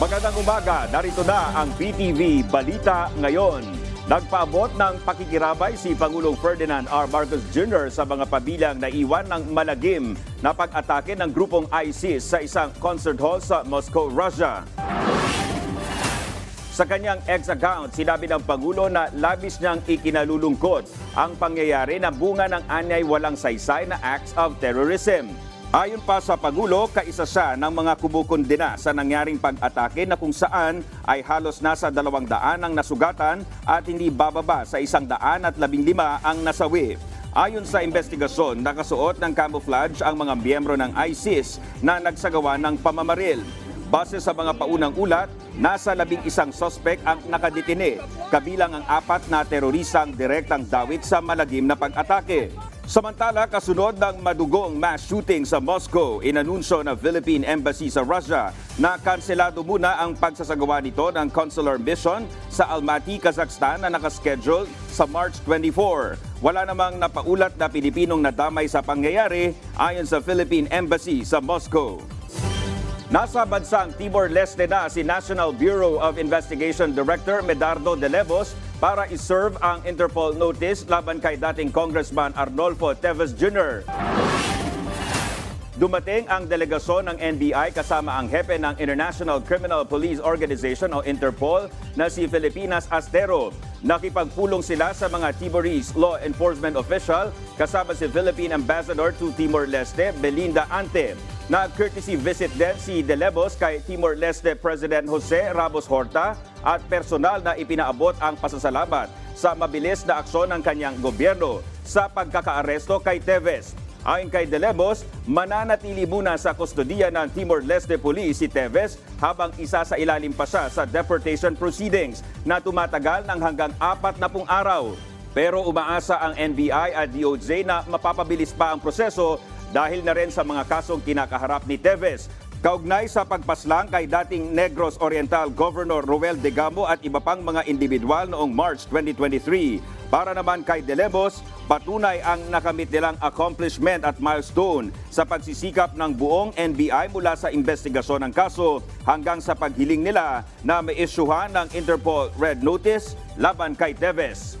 Magandang umaga, narito na ang PTV Balita ngayon. Nagpaabot ng pakikirabay si Pangulong Ferdinand R. Marcos Jr. sa mga pabilang na iwan ng malagim na pag-atake ng grupong ISIS sa isang concert hall sa Moscow, Russia. Sa kanyang ex-account, sinabi ng Pangulo na labis niyang ikinalulungkot ang pangyayari na bunga ng anyay walang saysay na acts of terrorism. Ayon pa sa Pangulo, kaisa siya ng mga kumukundina sa nangyaring pag-atake na kung saan ay halos nasa dalawang daan ang nasugatan at hindi bababa sa isang daan at labing lima ang nasawi. Ayon sa investigasyon, nakasuot ng camouflage ang mga miyembro ng ISIS na nagsagawa ng pamamaril. Base sa mga paunang ulat, nasa labing isang sospek ang nakadetine, kabilang ang apat na terorisang direktang dawit sa malagim na pag-atake. Samantala, kasunod ng madugong mass shooting sa Moscow, inanunsyo ng Philippine Embassy sa Russia na kanselado muna ang pagsasagawa nito ng consular mission sa Almaty, Kazakhstan na nakaschedule sa March 24. Wala namang napaulat na Pilipinong nadamay sa pangyayari ayon sa Philippine Embassy sa Moscow. Nasa bansang Timor-Leste na si National Bureau of Investigation Director Medardo De Levos para iserve ang Interpol notice laban kay dating Congressman Arnolfo Teves Jr. Dumating ang delegasyon ng NBI kasama ang hepe ng International Criminal Police Organization o Interpol na si Filipinas Astero. Nakipagpulong sila sa mga Timorese law enforcement official kasama si Philippine Ambassador to Timor-Leste, Belinda Ante. Nag-courtesy visit din si De Lemos kay Timor-Leste President Jose Ramos Horta at personal na ipinaabot ang pasasalamat sa mabilis na aksyon ng kanyang gobyerno sa pagkakaaresto kay Teves. Ayon kay De Lemos, mananatili muna sa kustodiya ng Timor-Leste Police si Teves habang isa sa ilalim pa siya sa deportation proceedings na tumatagal ng hanggang apat na pung araw. Pero umaasa ang NBI at DOJ na mapapabilis pa ang proseso dahil na rin sa mga kasong kinakaharap ni Teves. Kaugnay sa pagpaslang kay dating Negros Oriental Governor Roel Degamo at iba pang mga individual noong March 2023. Para naman kay De Lemos, patunay ang nakamit nilang accomplishment at milestone sa pagsisikap ng buong NBI mula sa investigasyon ng kaso hanggang sa paghiling nila na may isyuhan ng Interpol Red Notice laban kay Teves.